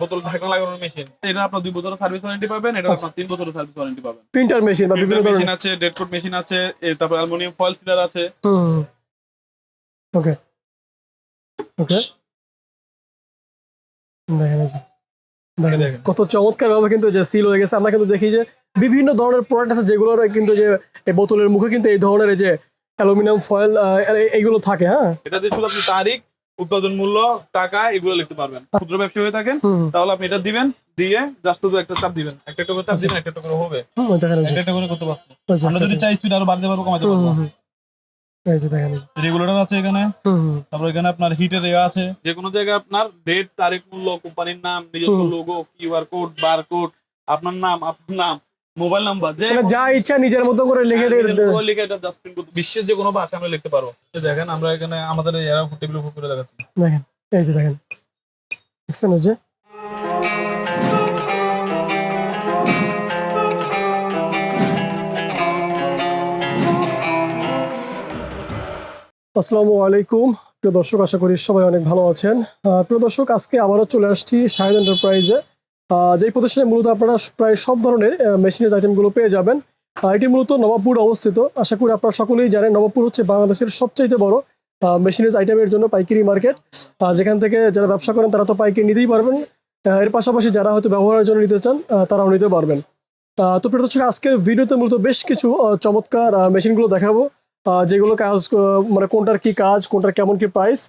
বোতল ঢাকনা লাগানোর মেশিন এটা আপনার দুই বছরের সার্ভিস ওয়ারেন্টি পাবেন এটা আপনার তিন বছরের সার্ভিস ওয়ারেন্টি পাবেন। প্রিন্টার মেশিন বা বিভিন্ন মেশিন আছে ডেড কোড মেশিন আছে তারপর অ্যালুমিনিয়াম ফয়েল সিলার আছে। ওকে ওকে। কত চমৎকার ভাবে কিন্তু যে সিল হয়ে গেছে। আমরা কিন্তু দেখি যে বিভিন্ন ধরনের প্রোডাক্ট আছে যেগুলোর কিন্তু যে বোতলের মুখে কিন্তু এই ধরনের যে অ্যালুমিনিয়াম ফয়েল এইগুলো থাকে হ্যাঁ? এটা দিয়ে শুধু আপনি তারিখ উৎপাদন মূল্য টাকা এগুলো লিখতে পারবেন। ক্ষুদ্র ব্যবসা হয়ে থাকেন তাহলে আপনি এটা দিবেন দিয়ে জাস্ট শুধু একটা চাপ দিবেন। একটা একটা করে চাপ। দিবেন একটা একটা করে হবে। একটা একটা করে করতে ওই আমরা যদি চাই স্পিড আরও বাড়াতে পারব কমাতে পারব। রেগুলেটর আছে এখানে। তারপর এখানে আপনার হিটের এ আছে। যে কোনো জায়গায় আপনার ডেট তারিখ মূল্য কোম্পানির নাম নিজস্ব। Logo QR code bar code আপনার নাম আপনার নাম। মোবাইল নাম্বার যে মানে যা ইচ্ছা নিজের মতো করে লিখে হ্যাঁ, লিখে এটা print করতে- বিশ্বের যে কোনো ভাষা আমরা লিখতে পারব। দেখেন আমরা এখানে আমাদের এরা টেবিল উপর করে দেখাচ্ছি। দেখেন এই যে দেখেন। দেখছেন যে? আসসালামু আলাইকুম। প্রিয় দর্শক আশা করি সবাই অনেক ভালো আছেন। প্রিয় দর্শক আজকে আবারও চলে আসছি শাহিদ এন্টারপ্রাইজে যেই প্রতিষ্ঠানে মূলত আপনারা প্রায় সব ধরনের মেশিনারিজ আইটেমগুলো পেয়ে যাবেন এটি মূলত নবাবপুর অবস্থিত। আশা করি আপনারা সকলেই জানেন, নবাবপুর হচ্ছে বাংলাদেশের সবচাইতে বড় মেশিনারিজ আইটেমের জন্য পাইকারি মার্কেট যেখান থেকে যারা ব্যবসা করেন, তারা তো পাইকারি নিতেই পারবেন। এর পাশাপাশি যারা হয়তো ব্যবহারের জন্য নিতে চান তারাও নিতে পারবেন। তো প্রিয় দর্শক, আজকের ভিডিওতে মূলত বেশ কিছু চমৎকার মেশিনগুলো দেখাবো। যেগুলো কাজ মানে কোনটার কি কাজ, কোনটার কেমন কি প্রাইস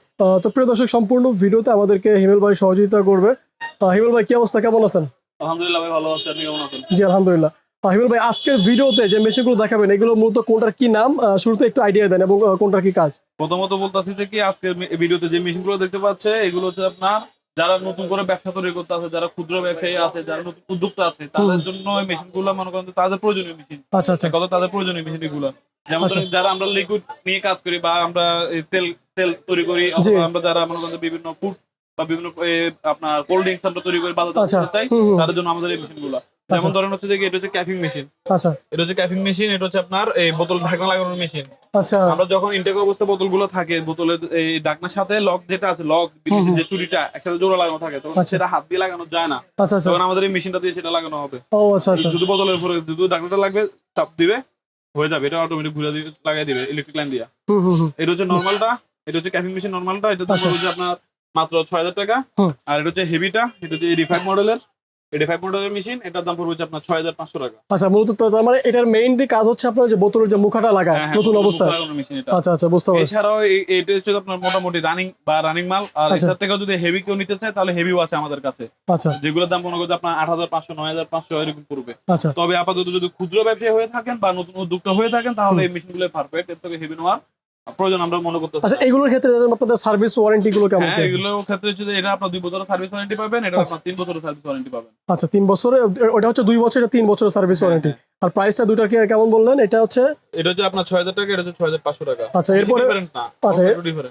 তো প্রিয় দর্শক, সম্পূর্ণ ভিডিওতে আমাদেরকে হিমেল ভাই সহযোগিতা করবে। ভাই কি অবস্থা? কেমন আছেন? আলহামদুলিল্লাহ ভাই ভালো আছে। আপনি কেমন আছেন? জি আলহামদুলিল্লাহ। আহ, ভাই আজকের ভিডিওতে যে মেশিনগুলো দেখাবেন এগুলো মূলত কোনটার কি নাম? শুরুতে একটু আইডিয়া দেন এবং কোনটার কি কাজ? প্রথমত বলতেছি যে কি আজকের ভিডিওতে যে মেশিন দেখতে পাচ্ছে এগুলো হচ্ছে আপনার যারা নতুন করে ব্যবসা তৈরি করতে আছে যারা ক্ষুদ্র ব্যবসায়ী আছে যারা নতুন উদ্যোক্তা আছে তাদের জন্য এই মেশিনগুলো মনে করেন তাদের প্রয়োজনীয় মেশিন আচ্ছা আচ্ছা। কত তাদের প্রয়োজনীয় মেশিন এগুলো যেমন আচ্ছা। যারা আমরা লিকুইড নিয়ে কাজ করি বা আমরা তেল তেল তৈরি করি আমরা যারা মনে করেন বিভিন্ন ফুড বা বিভিন্ন আপনার কোল্ড ড্রিঙ্কস আমরা তৈরি করি বাজার আচ্ছা চাই তাদের জন্য আমাদের এই যেমন ধরেন হচ্ছে যে এটা হচ্ছে ক্যাফিং মেশিন আচ্ছা। এটা হচ্ছে ক্যাফিং মেশিন এটা হচ্ছে আপনার এই বোতল ঢাকনা লাগানোর মেশিন আচ্ছা। আমরা যখন ইনটেক অবস্থা বোতলগুলো থাকে বোতলের এই ঢাকনার সাথে লক যেটা আছে লক। যে চুরিটা একসাথে জোড়া লাগানো থাকে তখন আচ্ছা। সেটা হাত দিয়ে লাগানো যায় না। আচ্ছা আচ্ছা। তখন আমাদের এই মেশিনটা দিয়ে সেটা লাগানো হবে। ও আচ্ছা আচ্ছা। শুধু বোতলের উপরে শুধু ঢাকনাটা লাগবে চাপ দিবে হয়ে যাবে। এটা অটোমেটিক ঘুরে দিয়ে লাগাই দিবে ইলেকট্রিক লাইন দিয়ে। হুম হুম হুম। এটা হচ্ছে নর্মালটা এটা হচ্ছে ক্যাফিং মেশিন নর্মালটা এটা আচ্ছা। হচ্ছে আপনার মাত্র ছয় হাজার টাকা আর এটা হচ্ছে হেভিটা এটা হচ্ছে এডি মডেলের মডেলের মেশিন এটার দাম পড়বে আপনার ছয় হাজার পাঁচশো টাকা। আচ্ছা মূলত তার মানে এটার মেইনলি কাজ হচ্ছে আপনার যে বোতলের যে মুখাটা লাগায় হ্যাঁ, হ্যাঁ, নতুন এটা। আচ্ছা আচ্ছা বুঝতে পারছি। এছাড়াও এটা হচ্ছে আপনার মোটামুটি রানিং বা রানিং মাল। আর আচ্ছা। এটার থেকেও যদি হেভি কেউ নিতে চায় তাহলে হেভিও আছে আমাদের কাছে। আচ্ছা। যেগুলোর দাম মনে আপনার আট হাজার পাঁচশো নয় হাজার পাঁচশো এরকম পড়বে। আচ্ছা। তবে আপাতত যদি ক্ষুদ্র ব্যবসায়ী হয়ে থাকেন বা নতুন উদ্যোক্তা হয়ে থাকেন তাহলে এই মেশিনগুলো পারফেক্ট এর থেকে হেভি নেওয়ার প্রয়োজন আমরা মনে করতে আচ্ছা এগুলোর ক্ষেত্রে আপনাদের সার্ভিস ওয়ারেন্টি গুলো কেমন হ্যাঁ এগুলোর ক্ষেত্রে হচ্ছে যে এটা আপনার দুই বছরের সার্ভিস ওয়ারেন্টি পাবেন এটা আচ্ছা। আপনার তিন বছরের সার্ভিস ওয়ারেন্টি পাবেন। আচ্ছা তিন বছরে ওটা হচ্ছে দুই বছরের তিন বছরের সার্ভিস হ্যাঁ, ওয়ারেন্টি আর প্রাইসটা দুইটার কি কেমন বললেন? এটা হচ্ছে এটা হচ্ছে আপনার ছয় হাজার টাকা এটা হচ্ছে ছয় হাজার পাঁচশো টাকা। আচ্ছা, এরপরে- আচ্ছা,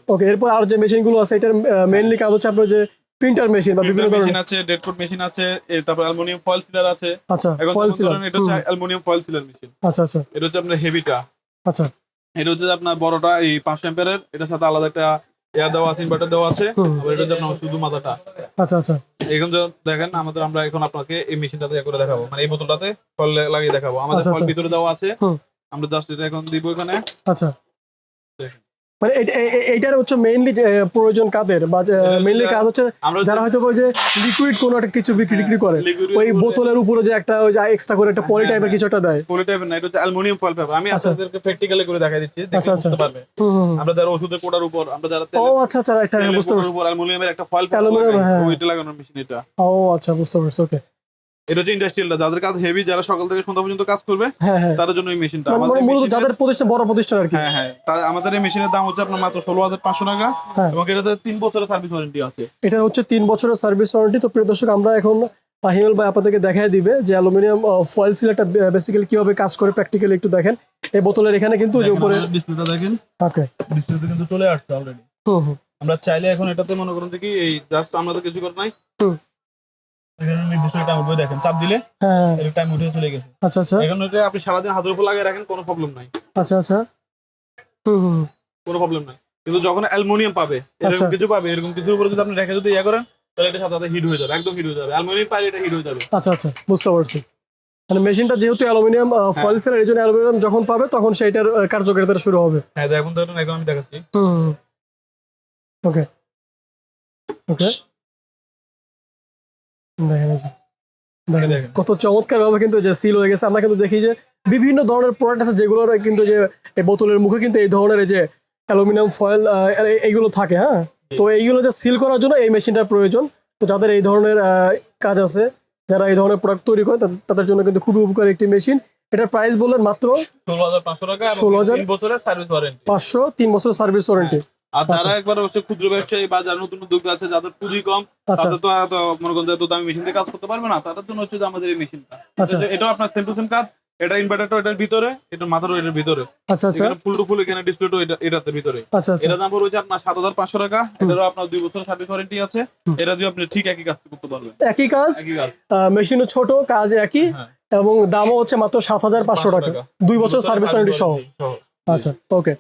ওকে এরপর আর যে মেশিনগুলো আছে এটার মেইনলি কাজ হচ্ছে আপনার যে প্রিন্টার মেশিন বা বিভিন্ন ধরনের মেশিন আছে ডেড কোড মেশিন আছে তারপর অ্যালুমিনিয়াম ফয়েল সিলার আছে। আচ্ছা ফয়েল সিলার এটা হচ্ছে অ্যালুমিনিয়াম ফয়েল সিলার মেশিন আচ্ছা আচ্ছা। এটা হচ্ছে আপনার হেভিটা আচ্ছা। এটা হচ্ছে আপনার বড়টা এই পাঁচ এম্পিয়ারের এটার সাথে আলাদা একটা এয়ার দেওয়া আছে ইনভার্টার দেওয়া আছে আবার এটা হচ্ছে আপনার শুধু মাথাটা। আচ্ছা আচ্ছা। এখন দেখেন আমাদের আমরা এখন আপনাকে এই মেশিনটাতে করে দেখাবো। মানে এই বোতলটাতে ফল লাগিয়ে দেখাবো। আমাদের আচ্ছা, ফল আচ্ছা। ভিতরে দেওয়া আছে। আমরা জাস্ট এটা এখন দিব এখানে। আচ্ছা। মানে এটা- এ- এ- এইটার হচ্ছে মেইনলি প্রয়োজন কাদের বা মেইনলি কাজ হচ্ছে যারা হয়তো যে লিকুইড কোনো একটা কিছু বিক্রি টিক্রি করে ওই বোতলের উপরে যে একটা ওই যে এক্সট্রা করে একটা পলি হ্যাঁ, টাইপের হ্যাঁ। কিছু একটা দেয় পলি টাইপের না এটা হচ্ছে অ্যালুমিনিয়াম ফয়েল পেপার আমি আচ্ছা। আপনাদেরকে প্র্যাকটিক্যালি করে দেখাই দিচ্ছি আচ্ছা, আচ্ছা। পারবে। আমরা যারা ওষুধের কোটার উপর আমরা যারা ও আচ্ছা আচ্ছা হ্যাঁ, বুঝতে পারছি অ্যালুমিনিয়ামের একটা ফয়েল হ্যাঁ। ওইটা লাগানোর মেশিন এটা ও আচ্ছা বুঝতে পারছি ওকে এটা হচ্ছে ইন্ডাস্ট্রিয়ালটা যাদের কাজ হেভি যারা সকাল থেকে সন্ধ্যা পর্যন্ত কাজ করবে হ্যাঁ হ্যাঁ। তাদের জন্য এই মেশিনটা মানে আমাদের মূলত যাদের প্রতিষ্ঠান বড় প্রতিষ্ঠান আর কি। হ্যাঁ হ্যাঁ। আমাদের এই মেশিনের দাম হচ্ছে আপনার মাত্র ষোলো হাজার পাঁচশো টাকা হ্যাঁ। এবং এটাতে তিন বছরের সার্ভিস ওয়ারেন্টি আছে। এটা হচ্ছে তিন বছরের সার্ভিস ওয়ারেন্টি তো প্রিয় দর্শক আমরা এখন হিমেল ভাই আপনাদেরকে দেখাই দিবে যে অ্যালুমিনিয়াম ফয়েল সিলটা বেসিক্যালি কীভাবে কাজ করে প্র্যাকটিক্যালি একটু দেখেন। এই বোতলের এখানে কিন্তু যে উপরে ডিসপ্লেটা দেখেন। ওকে। ডিসপ্লেতে কিন্তু চলে আসছে অলরেডি হুম হুম। আমরা চাইলে এখন এটাতে মনে করুন কি এই জাস্ট আমাদের কিছু করে নাই। হুম। এখানে নির্দিষ্ট টাইম উঠবে দেখেন। চাপ দিলে হ্যাঁ। টাইম উঠে চলে গেছে। আচ্ছা আচ্ছা। এখন আপনি সারাদিন হাতের উপর লাগিয়ে রাখেন কোনো প্রবলেম নাই। আচ্ছা আচ্ছা। হুম। কোনো প্রবলেম নাই। কিন্তু যখন অ্যালুমিনিয়াম পাবে আচ্ছা। এরকম কিছু পাবে এরকম কিছুর উপরে যদি আপনি রেখে যদি ইয়ে করেন তাহলে এটা সাথে সাথে হিট হয়ে যাবে একদম হিট হয়ে যাবে। অ্যালুমিনিয়াম পাইলে এটা হিট হয়ে যাবে। আচ্ছা আচ্ছা বুঝতে পারছি। মানে মেশিনটা যেহেতু অ্যালুমিনিয়াম ফয়েল জন্য অ্যালুমিনিয়াম যখন পাবে তখন সেইটার কার্যকারিতা শুরু হবে। হ্যাঁ দেখুন ধরুন এখন আমি দেখাচ্ছি। হুম ওকে ওকে দেখেন দেখেন। কত চমৎকার ভাবে কিন্তু যে সিল হয়ে গেছে। আমরা কিন্তু দেখি যে বিভিন্ন ধরনের প্রোডাক্ট আছে যেগুলোর কিন্তু যে এই বোতলের মুখে কিন্তু এই ধরনের যে অ্যালুমিনিয়াম ফয়েল এইগুলো থাকে হ্যাঁ? তো এইগুলো যে সিল করার জন্য এই মেশিনটার প্রয়োজন। তো যাদের এই ধরনের কাজ আছে যারা এই ধরনের প্রোডাক্ট তৈরি করে তাদের- জন্য কিন্তু খুবই উপকারী একটি মেশিন এটার প্রাইস বললেন মাত্র ষোলো হাজার পাঁচশো টাকা ষোলো 16,000 তিন বছরের সার্ভিস ওয়ারেন্টি পাঁচশো তিন বছর সার্ভিস ওয়ারেন্টি আর যারা আচ্ছা। একবার হচ্ছে ক্ষুদ্র ব্যবসায়ী বা যারা নতুন উদ্যোক্তা আছে যাদের পুঁজি কম আচ্ছা। তাদের তো আর মনে করেন এত দামি মেশিন দিয়ে কাজ করতে পারবে না তাদের জন্য হচ্ছে আমাদের এই মেশিনটা আচ্ছা। এটাও আপনার সেম টু সেম কাজ এটা ইনভার্টারটা এটার ভিতরে এটা মাথারও এটার ভিতরে। আচ্ছা আচ্ছা। এখানে ফুল টু ফুল এখানে ডিসপ্লেটা এটা এটাতে ভিতরে। আচ্ছা আচ্ছা। এটা দাম পড়বে আপনার সাত হাজার পাঁচশো টাকা এটারও আপনার দুই বছর সার্ভিস ওয়ারেন্টি আছে। এটা দিয়ে আপনি ঠিক একই কাজ করতে পারবেন। একই কাজ? মেশিনও ছোট কাজ একই হ্যাঁ। এবং দামও হচ্ছে মাত্র সাত হাজার পাঁচশো টাকা। দুই বছর সার্ভিস ওয়ারেন্টি সহ। আচ্ছা ওকে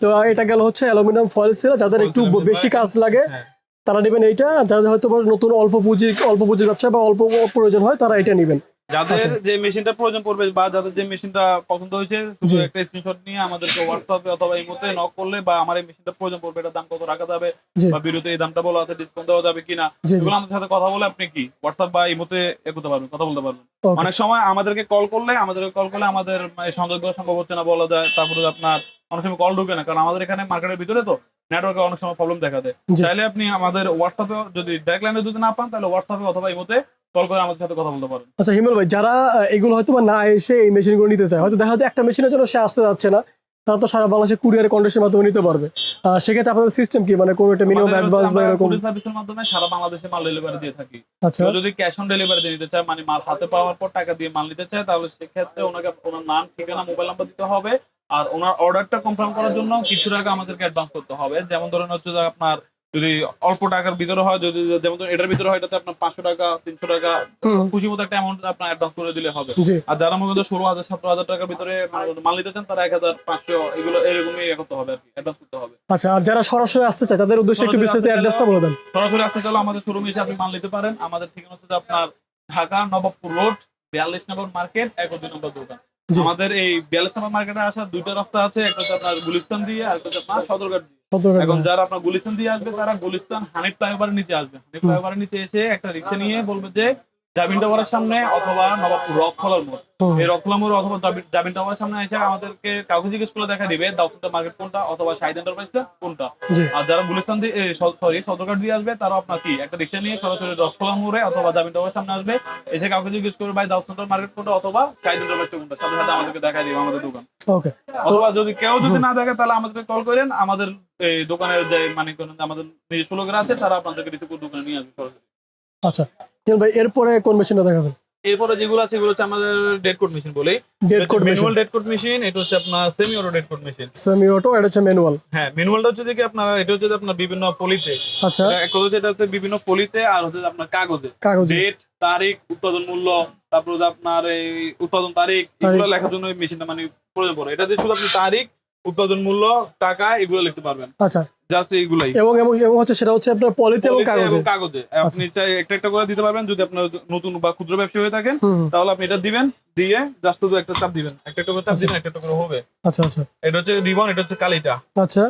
তো এটা গেল হচ্ছে অ্যালুমিনিয়াম ফয়েল সিল যাদের একটু বেশি কাজ লাগে হ্যাঁ। তারা নেবেন এইটা যাদের হয়তো নতুন অল্প পুঁজি অল্প পুঁজির ব্যবসা বা অল্প প্রয়োজন হয় তারা এটা নেবেন যাদের। যে মেশিনটা প্রয়োজন পড়বে বা যাদের যে মেশিনটা পছন্দ হয়েছে একটা স্ক্রিনশট নিয়ে আমাদেরকে হোয়াটসঅ্যাপে অথবা এই মধ্যে নক করলে বা আমার এই মেশিনটা প্রয়োজন পড়বে এটার দাম কত রাখা যাবে বা ভিডিওতে এই দামটা বলা আছে ডিসকাউন্ট দেওয়া যাবে কিনা এগুলো আমাদের সাথে কথা বলে আপনি কি? হোয়াটসঅ্যাপ বা এই মধ্যে এগোতে পারবেন কথা বলতে পারবেন। অনেক সময় আমাদেরকে কল করলে আমাদেরকে কল করলে আমাদের সংযোগ দেওয়া সম্ভব হচ্ছে না বলা যায় তারপরে আপনার অনেক সময় কল ঢুকে না কারণ আমাদের এখানে মার্কেটের ভিতরে তো নেটওয়ার্কে অনেক সময় প্রবলেম দেখা দেয়। চাইলে আপনি আমাদের হোয়াটসঅ্যাপে যদি ডাইরেক্ট লাইনে যদি না পান তাহলে হোয়াটসঅ্যাপে অথবা এই মধ্যে কল করে আমাদের সাথে কথা বলতে পারেন। আচ্ছা হিমেল ভাই যারা এগুলো হয়তো না এসে এই মেশিনগুলো নিতে চায় হয়তো দেখা যায় একটা মেশিনের জন্য সে আসতে যাচ্ছে না তারা তো সারা বাংলাদেশে কুরিয়ার কন্ডিশনের মাধ্যমে নিতে পারবে। সেক্ষেত্রে আপনাদের সিস্টেম কি? মানে কোনো একটা মিনিমাম অ্যাডভান্স বা এরকম? সার্ভিসের মাধ্যমে সারা বাংলাদেশে মাল ডেলিভারি দিয়ে থাকি। আচ্ছা। যদি ক্যাশ অন ডেলিভারি দিয়ে নিতে চায় মানে মাল হাতে পাওয়ার পর টাকা দিয়ে মাল নিতে চায় তাহলে সেক্ষেত্রে ওনাকে ওনার নাম ঠিকানা মোবাইল নাম্বার দিতে হবে। আর ওনার অর্ডারটা কনফার্ম করার জন্য কিছু টাকা আমাদেরকে অ্যাডভান্স করতে হবে। যেমন ধরেন হচ্ছে আপনার যদি অল্প টাকার ভিতরে হয় যদি যেমন এটার ভিতরে হয় এটাতে আপনার পাঁচশো টাকা তিনশো টাকা খুশি মতো একটা অ্যামাউন্ট আপনার অ্যাডভান্স করে দিলে হবে। আর যারা মনে করেন ষোলো হাজার সতেরো হাজার টাকার ভিতরে মানে মাল নিতে চান তারা এক হাজার পাঁচশো এগুলো এরকমই করতে হবে আর কি অ্যাডভান্স করতে হবে। আচ্ছা আর যারা সরাসরি আসতে চায় তাদের উদ্দেশ্যে একটু বিস্তারিত অ্যাড্রেসটা বলে দেন। সরাসরি আসতে চাইলে আমাদের শোরুমে এসে আপনি মাল নিতে পারেন। আমাদের ঠিকানা হচ্ছে আপনার ঢাকা নবাবপুর রোড বিয়াল্লিশ নম্বর মার্কেট এক দুই নম্বর দোকান। আমাদের এই বিয়াল্লিশ নম্বর মার্কেটে আসার দুইটা রাস্তা আছে একটা হচ্ছে আপনার গুলিস্তান দিয়ে আর একটা হচ্ছে আপনার সদরঘাট দিয়ে। এখন যারা আপনার গুলিস্তান দিয়ে আসবে, তারা গুলিস্তান হানিফ ফ্লাইওভারের নিচে আসবে। হানিফ ফ্লাইওভারের নিচে এসে একটা রিক্সা নিয়ে বলবে যে জাবিন টাওয়ারের সামনে অথবা নবাবপুর রক খোলার মোড়। এই রক খোলা মোড় অথবা জাবিন টাওয়ারের সামনে এসে আমাদেরকে কাউকে জিজ্ঞেস করে দেখা দিবে দাউসেন্টা মার্কেট কোনটা অথবা শাহিদ এন্টারপ্রাইজটা কোনটা। আর যারা গুলিস্তান দিয়ে সরি সদরঘাট দিয়ে আসবে তারা আপনার কি? একটা রিক্সা নিয়ে সরাসরি রসখোলা মোড়ে অথবা জামিন টাওয়ারের সামনে আসবে এসে কাউকে জিজ্ঞেস করবে ভাই দাউদ মার্কেট কোনটা অথবা শাহিদ এন্টারপ্রাইজ কোনটা? সাথে সাথে আমাদেরকে দেখা দিবে আমাদের দোকান। ওকে। অথবা যদি কেউ যদি না দেখে তাহলে আমাদেরকে কল করেন। আমাদের এই দোকানের যে মানে আমাদের নিজস্ব লোকেরা আছে তারা আপনাদেরকে করে দোকানে নিয়ে আসবে সরাসরি। আচ্ছা। ভাই এরপরে কোন মেশিনটা দেখাবেন? এরপরে যেগুলো আছে এগুলো হচ্ছে আমাদের ডেড কোড মেশিন বলি। Date code manual date code machine এটা হচ্ছে আপনার semi auto date code machine semi auto এটা হচ্ছে ম্যানুয়াল হ্যাঁ ম্যানুয়ালটা হচ্ছে যে কি আপনার এটা হচ্ছে আপনার বিভিন্ন পলিতে আচ্ছা। এক কথা এটা হচ্ছে বিভিন্ন পলিতে আর হচ্ছে আপনার কাগজে। কাগজে। ডেট তারিখ উৎপাদন মূল্য তারপর আপনার এই উৎপাদন তারিখ এগুলো লেখার জন্য এই মেশিনটা মানে প্রয়োজন পড়ে। এটা দিয়ে শুধু আপনি তারিখ উৎপাদন মূল্য টাকা এগুলো লিখতে পারবেন। আচ্ছা। জাস্ট এইগুলাই। এবং এবং এবং হচ্ছে সেটা হচ্ছে আপনার পলিতে এবং কাগজে। কাগজে। আপনি চাই একটা একটা করে দিতে পারবেন। যদি আপনার নতুন বা ক্ষুদ্র ব্যবসায়ী হয়ে থাকেন তাহলে আপনি এটা দিবেন দিয়ে জাস্ট শুধু একটা চাপ দিবেন। একটা একটা করে চাপ আচ্ছা। দিবেন একটা একটা করে হবে। আচ্ছা আচ্ছা। এটা হচ্ছে রিবন এটা হচ্ছে কালিটা। আচ্ছা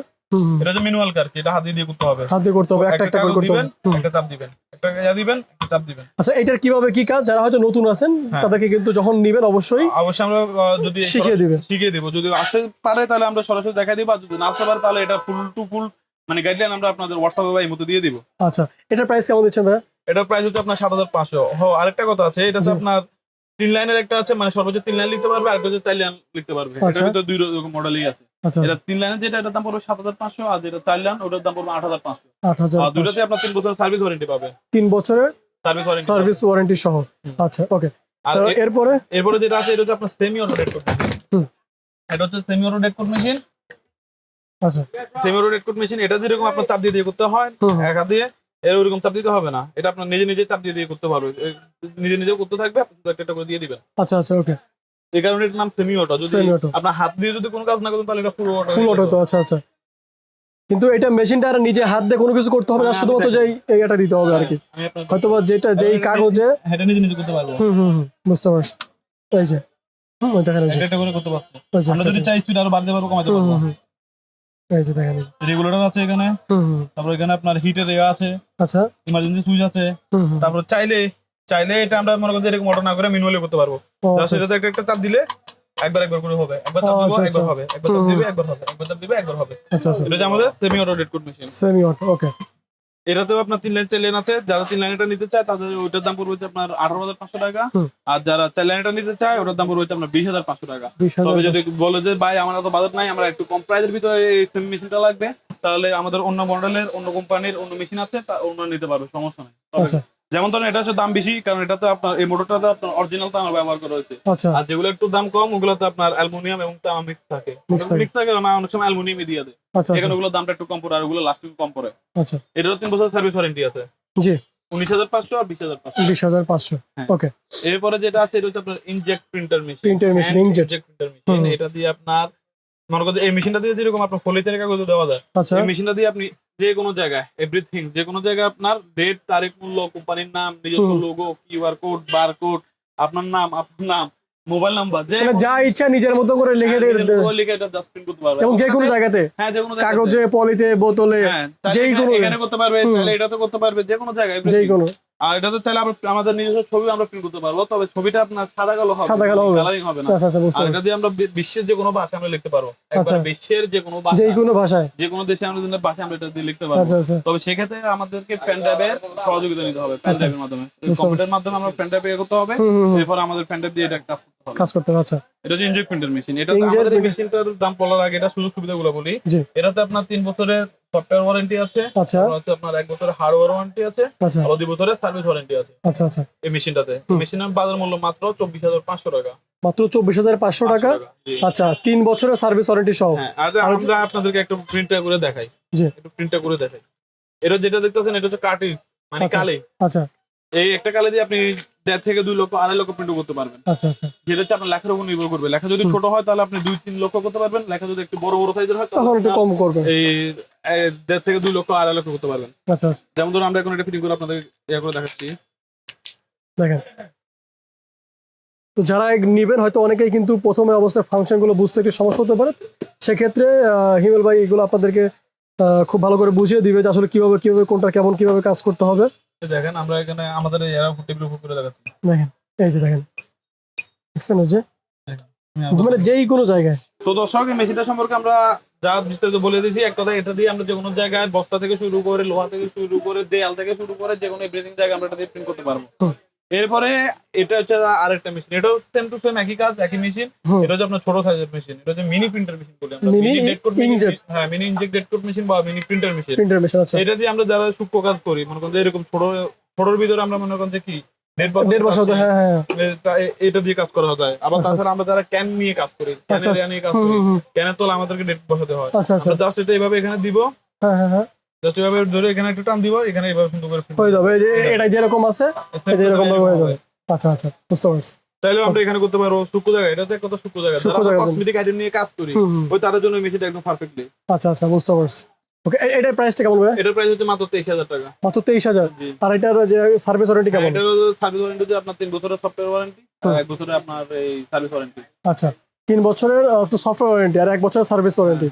এটা হচ্ছে ম্যানুয়াল কার এটা হাত দিয়ে করতে হবে। হাত করতে হবে একটা একটা করে করতে হবে। একটা চাপ দিবেন। একটা ইয়া দিবেন একটা চাপ দিবেন। আচ্ছা এটার কীভাবে কি কাজ? যারা হয়তো নতুন আছেন হ্যাঁ। তাদেরকে কিন্তু যখন নিবেন অবশ্যই অবশ্যই আমরা যদি শিখিয়ে দিবে শিখিয়ে দেবো। যদি আসতে পারে তাহলে আমরা সরাসরি দেখা দিব। আর যদি না আসতে পারে তাহলে এটা ফুল টু ফুল মানে গাইডলাইন আমরা আপনাদের হোয়াটসঅ্যাপে বা এই মতো দিয়ে দিব। আচ্ছা এটার প্রাইস কেমন দিচ্ছেন ভাই এটার প্রাইস হচ্ছে আপনার সাত হাজার পাঁচশো। হ আরেকটা কথা আছে এটা হচ্ছে আপনার তিন লাইনের একটা আছে মানে সর্বোচ্চ তিন লাইন লিখতে পারবে আরেকটা হচ্ছে চার লাইন লিখতে পারবে। আচ্ছা। এটার ভিতরে দুই রকম মডেলই আছে। আচ্ছা এটা তিন লাইনের যেটা এটার দাম পড়বে সাত হাজার পাঁচশো আর যেটা চার লাইন ওটার দাম পড়বে আট হাজার পাঁচশো। আর দুটাতে আপনার তিন বছর সার্ভিস ওয়ারেন্টি পাবে। তিন বছরের সার্ভিস ওয়ারেন্টি সার্ভিস ওয়ারেন্টি সহ। আচ্ছা ওকে আর এরপরে? এরপরে যেটা আছে এটা হচ্ছে আপনার সেমি অটো ডেট হুম। এটা হচ্ছে semi auto date code machine আচ্ছা। Semi auto date code machine এটা যেরকম আপনার চাপ দিয়ে দিয়ে করতে হয় হুম। এক হাত দিয়ে এর ওরকম চাপ দিতে হবে না। এটা আপনার নিজে নিজে চাপ দিয়ে দিয়ে করতে পারবে নিজে নিজে করতে থাকবে আপনি একটা একটা করে দিয়ে দিবেন। আচ্ছা আচ্ছা ওকে। এই কারণে নাম সেমি অটো যদি আপনার হাত দিয়ে যদি কোনো কাজ না করেন তাহলে এটা ফুল অটো ফুল অটো তো আচ্ছা আচ্ছা। কিন্তু এটা মেশিনটা আর নিজে হাত দিয়ে কোনো কিছু করতে হবে না হ্যাঁ, শুধুমাত্র। যেই এটা দিতে হবে আর কি। হয়তো বা যেটা যেই কাগজে এটা নিজে নিজে করতে পারব। হুম হুম বুঝতে পারছি। এই যে। হুম ওই দেখেন এই যে। এটা করে করতে পারব আমরা যদি চাই স্পিড আরও বাড়তে পারব কমাতে পারব। এই যে দেখেন। রেগুলেটর আছে এখানে। তারপর এখানে আপনার হিটের এ আছে আচ্ছা। ইমার্জেন্সি সুইচ আছে। তারপর চাইলে চাইলে এটা আমরা মনে করি এরকম অটো না করে ম্যানুয়ালি করতে পারব। জাস্ট আচ্ছা, এটাতে একটা একটা চাপ দিলে একবার একবার করে হবে। একবার চাপ দিবে আচ্ছা, একবার আচ্ছা। হবে। একবার চাপ দিবে একবার হবে। একবার চাপ দিবে একবার হবে। আচ্ছা আচ্ছা। এটা হচ্ছে আমাদের semi auto date code machine semi auto okay এটাতেও আপনার তিন লাইন লাইন আছে। যারা তিন লাইনটা নিতে চায় তাদের ওইটার দাম পড়বে আপনার আঠারো হাজার পাঁচশো টাকা। আর যারা চার লাইনটা নিতে চায় ওটার দাম পড়বে আপনার বিশ হাজার পাঁচশো টাকা। তবে যদি বলে যে ভাই আমার তো বাজার নাই আমরা একটু কম প্রাইসের ভিতরে সেমি মেশিনটা লাগবে তাহলে আমাদের অন্য মডেলের অন্য কোম্পানির অন্য মেশিন আছে তা অন্য নিতে পারবে সমস্যা নেই। আচ্ছা। যেমন ধরেন এটা হচ্ছে দাম বেশি কারণ এটাতে আপনার এই মোটরটাতে আপনার অরিজিনালটা আমার ব্যবহার করা হয়েছে। আচ্ছা। আর যেগুলো একটু দাম কম ওগুলোতে আপনার অ্যালুমিনিয়াম এবং তামা মিক্স থাকে। মিক্স থাকে। না অনেক সময় অ্যালুমিনিয়ামই দিয়ে দেয়। আচ্ছা এখানে আচ্ছা ওগুলো দামটা একটু কম পড়ে আর ওগুলো লাস্টিং কম পড়ে। আচ্ছা। এটারও তিন বছর সার্ভিস ওয়ারেন্টি আছে। জি। উনিশ হাজার পাঁচশো আর বিশ হাজার পাঁচশো। বিশ হাজার পাঁচশো। হ্যাঁ। ওকে। এরপরে যেটা আছে এটা হচ্ছে আপনার inkjet printer machine Printer machine, inkjet। Printer machine এটা দিয়ে আপনার মনে এই মেশিনটা দিয়ে যেরকম আপনার ফলিতের কাগজ দেওয়া যায় আচ্ছা এই মেশিনটা দিয়ে আপনি যে কোনো জায়গায় এভরিথিং যে কোনো জায়গায় আপনার ডেট তারিখ মূল্য কোম্পানির নাম নিজস্ব। Logo QR code bar code আপনার নাম আপনার নাম মোবাইল নাম্বার যে মানে যা ইচ্ছা নিজের মতো করে লিখে হ্যাঁ, লিখে এটা just print করতে পারবে এবং যে কোনো জায়গাতে হ্যাঁ যে কোনো। কাগজে পলিতে বোতলে হ্যাঁ যেই কোনো- এখানে করতে পারবে। চাইলে এটাতে করতে পারবে যে কোনো জায়গায় যে কোনো আর এটাতে চাইলে আমাদের নিজস্ব ছবি আমরা প্রিন্ট করতে পারব তবে ছবিটা আপনার সাদা কালো হবে সাদা কালো হবে। কালারিং হবে না। আচ্ছা আচ্ছা আর এটা দিয়ে আমরা বিশ্বের যে কোনো ভাষা আমরা লিখতে পারব। একবার আচ্ছা। বিশ্বের যে কোনো ভাষা। যে কোনো ভাষায়। যে কোনো দেশে আমরা যদি ভাষা আমরা এটা দিয়ে লিখতে পারব। আচ্ছা আচ্ছা। তবে সেক্ষেত্রে আমাদেরকে পেন ড্রাইভের সহযোগিতা নিতে হবে পেন ড্রাইভের মাধ্যমে। কম্পিউটারের মাধ্যমে আমরা পেন ড্রাইভ করতে হবে এরপর আমাদের পেন ড্রাইভ দিয়ে এটা হবে। কাজ করতে হবে আচ্ছা। এটা হচ্ছে ইনজেক্ট প্রিন্টার মেশিন এটা আমাদের মেশিনটার দাম বলার আগে এটা সুযোগ সুবিধাগুলো বলি। এটাতে আপনার তিন বছরের সফটওয়্যার ওয়ারেন্টি আছে আচ্ছা। হচ্ছে আপনার এক বছরের হার্ডওয়্যার ওয়ারেন্টি আছে আচ্ছা। আবার দুই বছরের সার্ভিস ওয়ারেন্টি আছে। আচ্ছা আচ্ছা। এই মেশিনটাতে মেশিনের বাজার মূল্য মাত্র চব্বিশ হাজার পাঁচশো টাকা। মাত্র চব্বিশ হাজার পাঁচশো টাকা? আচ্ছা তিন বছরের সার্ভিস ওয়ারেন্টি সহ। হ্যাঁ আর আমরা আপনাদেরকে একটা প্রিন্টটা করে দেখাই। জি। একটু প্রিন্টটা করে দেখাই। এটা যেটা দেখতেছেন এটা হচ্ছে কাটিং মানে আচ্ছা। কালে। আচ্ছা। এই একটা কালে দিয়ে আপনি দেড় থেকে দুই লক্ষ আড়াই লক্ষ প্রিন্ট করতে পারবেন। আচ্ছা আচ্ছা। যেটা হচ্ছে আপনার লেখার উপর নির্ভর করবে। লেখা যদি ছোট হয় তাহলে আপনি দুই তিন লক্ষ করতে পারবেন। লেখা যদি একটু বড় বড় সাইজের হয় তখন একটু কম করবেন। এই দেড় থেকে দুই লক্ষ আড়াই লক্ষ করতে পারবেন। আচ্ছা আচ্ছা। যেমন ধরুন আমরা এখন এটা ফিটিং করে আপনাদের ইয়ে করে দেখাচ্ছি। দেখেন। তো যারা নিবেন হয়তো অনেকেই কিন্তু প্রথমে অবস্থায় ফাংশনগুলো বুঝতে একটু সমস্যা হতে পারে। সেক্ষেত্রে হিমেল ভাই এগুলো আপনাদেরকে খুব ভালো করে বুঝিয়ে দিবে যে আসলে কীভাবে কীভাবে কোনটা কেমন কীভাবে কাজ করতে হবে। দেখেন আমরা এখানে আমাদের এই এরা টেবিল উপর করে দেখাচ্ছি। দেখেন এই যে দেখেন। দেখছেন ওই যে? মানে যেই কোনো জায়গায়। তো দর্শক এই মেশিনটা সম্পর্কে আমরা যা বিস্তারিত বলে দিয়েছি এক কথা এটা দিয়ে আমরা যে কোনো জায়গায় বস্তা থেকে শুরু করে লোহা থেকে শুরু করে দেয়াল থেকে শুরু করে যে কোনো এভরিথিং জায়গায় আমরা এটা দিয়ে প্রিন্ট করতে পারব। এরপরে এটা হচ্ছে আরেকটা মেশিন এটাও সেম টু সেম একই কাজ একই মেশিন এটা হচ্ছে আপনার ছোট সাইজের মেশিন এটা হচ্ছে মিনি প্রিন্টার মেশিন বলি আমরা Mini dead coat হ্যাঁ mini inkjet date code machine বা mini printer machine printer machine আচ্ছা। এটা দিয়ে আমরা যারা সূক্ষ্ম কাজ করি মনে করেন যে এরকম ছোট ছোটর ভিতরে আমরা মনে করেন যে কি বছর তো হ্যাঁ হ্যাঁ। এটা দিয়ে কাজ করা যায়। আবার আচ্ছা, তাছাড়া আমরা যারা ক্যান নিয়ে কাজ করি আচ্ছা, ক্যানের আচ্ছা। নিয়ে কাজ করি। ক্যানের তোলা আমাদেরকে ডেট বসাতে হয়। আচ্ছা আচ্ছা। জাস্ট এটা এইভাবে এখানে দিব। হ্যাঁ হ্যাঁ হ্যাঁ। জাস্ট ধরে এখানে একটু টান দিব এখানে এইভাবে সুন্দর করে হয়ে যাবে এই যে এটা যেরকম আছে। হয়ে যাবে। আচ্ছা আচ্ছা বুঝতে পারছি। চাইলেও আমরা এখানে করতে জায়গা এটা তো কত সূক্ষ্ম জায়গা। সূক্ষ্ম কসমেটিক আইটেম নিয়ে কাজ করি হুম হুম। ওই তাদের জন্য মেশিনটা একদম পারফেক্টলি আচ্ছা আচ্ছা বুঝতে পারছি। ওকে এটার প্রাইসটা কেমন ভাই? এটার প্রাইস হচ্ছে মাত্র তেইশ হাজার টাকা। মাত্র আর এটার যে সার্ভিস ওয়ারেন্টি কেমন? এটার সার্ভিস ওয়ারেন্টি আপনার তিন বছরের সফটওয়্যার ওয়ারেন্টি হুম। এক বছরের আপনার এই সার্ভিস ওয়ারেন্টি আচ্ছা তিন বছরের সফটওয়্যার ওয়ারেন্টি আর এক বছরের সার্ভিস ওয়ারেন্টি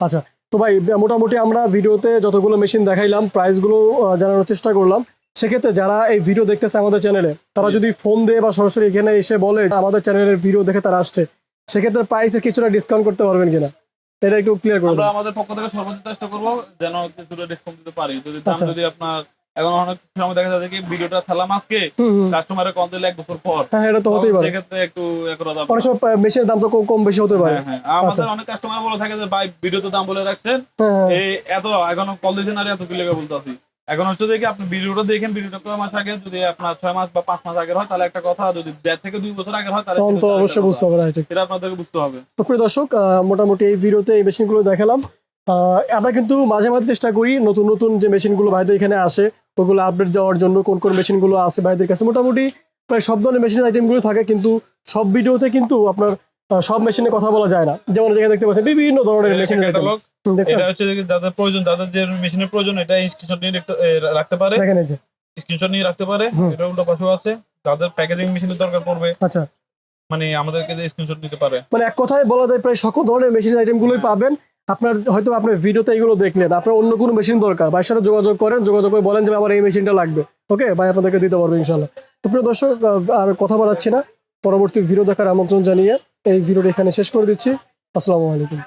আচ্ছা তো ভাই মোটামুটি আমরা ভিডিওতে যতগুলো মেশিন দেখাইলাম প্রাইসগুলো জানানোর চেষ্টা করলাম। সেক্ষেত্রে যারা এই ভিডিও দেখতেছে আমাদের চ্যানেলে তারা যদি ফোন দিয়ে বা সরাসরি এখানে এসে বলে আমাদের চ্যানেলের ভিডিও দেখে তারা আসছে সেক্ষেত্রে প্রাইসে কিছুটা ডিসকাউন্ট করতে পারবেন কিনা? এটা একটু ক্লিয়ার করব আমরা আমাদের পক্ষ থেকে সর্বোচ্চ চেষ্টা করব যেন কিছুটা ডিসকাউন্ট দিতে পারি। যদি দাম আচ্ছা। যদি আপনার এখন অনেক সময় দেখা যাচ্ছে কি ভিডিওটা থালাম আজকে কাস্টমারের কল দিলে এক বছর পর। হ্যাঁ এটা তো হতেই পারে। সেক্ষেত্রে একটু এ করা অনেক সময় মেশিনের দাম তো কম- কম বেশি হতে পারে। হ্যাঁ, হ্যাঁ। আমাদের আচ্ছা। অনেক কাস্টমার বলে থাকে যে ভাই ভিডিওতে দাম বলে রাখছেন। হ্যাঁ হ্যাঁ। এই এত এখন কল দিয়েছেন আর এত কি লেগে বলতে এখন হচ্ছে দেখি আপনি ভিডিওটা দেখেন ভিডিওটা কয় মাস আগে? যদি আপনার ছয় মাস বা পাঁচ মাস আগের হয় তাহলে একটা কথা যদি দেড় থেকে দুই বছর আগের হয় তাহলে তো অবশ্যই বুঝতে হবে সেটা আপনাদেরকে বুঝতে হবে। তো প্রিয় দর্শক মোটামুটি এই ভিডিওতে এই মেশিনগুলো দেখালাম। আমরা কিন্তু মাঝে মাঝে চেষ্টা করি নতুন নতুন যে মেশিনগুলো ভাইদের এখানে আসে ওগুলো আপডেট দেওয়ার জন্য কোন কোন মেশিনগুলো আছে ভাইদের কাছে? মোটামুটি প্রায় সব ধরনের মেশিন আইটেমগুলো থাকে কিন্তু সব ভিডিওতে কিন্তু আপনার সব মেশিনে কথা বলা যায় না। যেমন যেখানে দেখতে পাচ্ছেন বিভিন্ন ধরনের মেশিন ক্যাটালগ এটা হচ্ছে যে যাদের প্রয়োজন যাদের যে মেশিনের প্রয়োজন এটা স্ক্রিনশট নিয়ে রাখতে- পারে। দেখেন এই যে। স্ক্রিনশট নিয়ে রাখতে পারে। এটা উল্টো পাশেও আছে। যাদের প্যাকেজিং মেশিনের দরকার পড়বে আচ্ছা। মানে আমাদেরকে স্ক্রিনশট নিতে পারে। মানে এক কথায় বলা যায় প্রায় সকল ধরনের মেশিন আইটেমগুলোই পাবেন। আপনার হয়তো আপনার ভিডিওতে এগুলো দেখলেন, আপনার অন্য কোনো মেশিন দরকার। ভাইয়ের সাথে যোগাযোগ করেন, যোগাযোগ করে বলেন যে, আমার এই মেশিনটা লাগবে। ওকে ভাই আপনাদেরকে দিতে পারব ইনশাল্লাহ তো প্রিয় দর্শক আর কথা বলাচ্ছি না। পরবর্তী ভিডিও দেখার আমন্ত্রণ জানিয়ে এই ভিডিওটা এখানে শেষ করে দিচ্ছি। আসসালামু আলাইকুম।